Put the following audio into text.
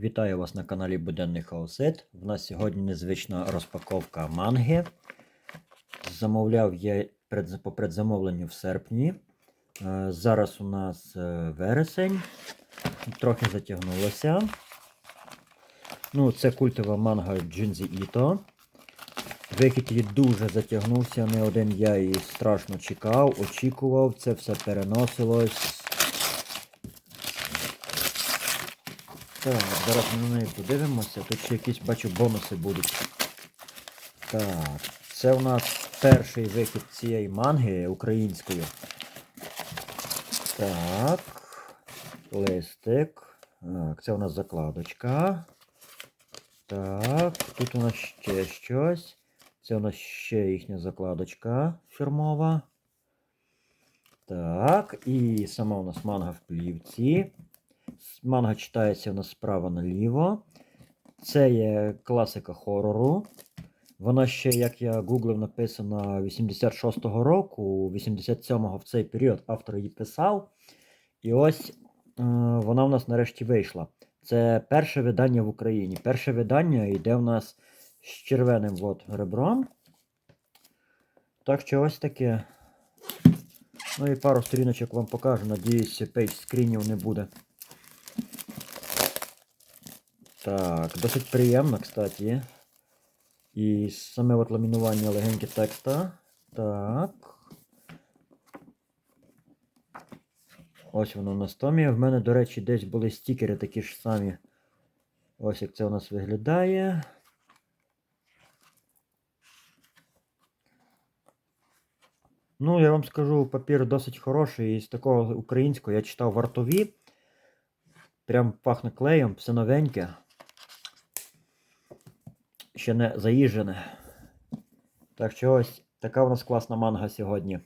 Вітаю вас на каналі Буденний Хаосет. В нас сьогодні незвична розпаковка манги. Замовляв я по предзамовленню в серпні. Е, Зараз у нас е, вересень. Трохи затягнулося. Ну, це культова манга Джинзі Іто. Вихід її дуже затягнувся. Не один я її страшно чекав, очікував. Це все переносилось. Так, зараз ми на неї подивимося. Тут ще якісь бачу бонуси будуть. Так, це у нас перший вихід цієї манги української. Так. Листик. Так, це у нас закладочка. Так, тут у нас ще щось. Це у нас ще їхня закладочка фірмова. Так, і сама у нас манга в плівці. Манга читається у нас справа наліво. Це є класика хорору. Вона ще, як я гуглив, написана 86-го року, 87-го в цей період автор її писав. І ось е, вона в нас нарешті вийшла. Це перше видання в Україні. Перше видання йде в нас з червоним от ребром. Так що ось таке. Ну і пару сторіночок вам покажу. Надіюсь, пейдж скрінів не буде. Так, досить приємно, кстати. І саме от ламінування легеньке текста. Так. Ось воно на стомі. В мене, до речі, десь були стікери такі ж самі. Ось як це у нас виглядає. Ну, я вам скажу, папір досить хороший. І з такого українського я читав вартові. Прям пахне клеєм, все новеньке. Ще не заїжджене. Так що ось така у нас класна манга сьогодні.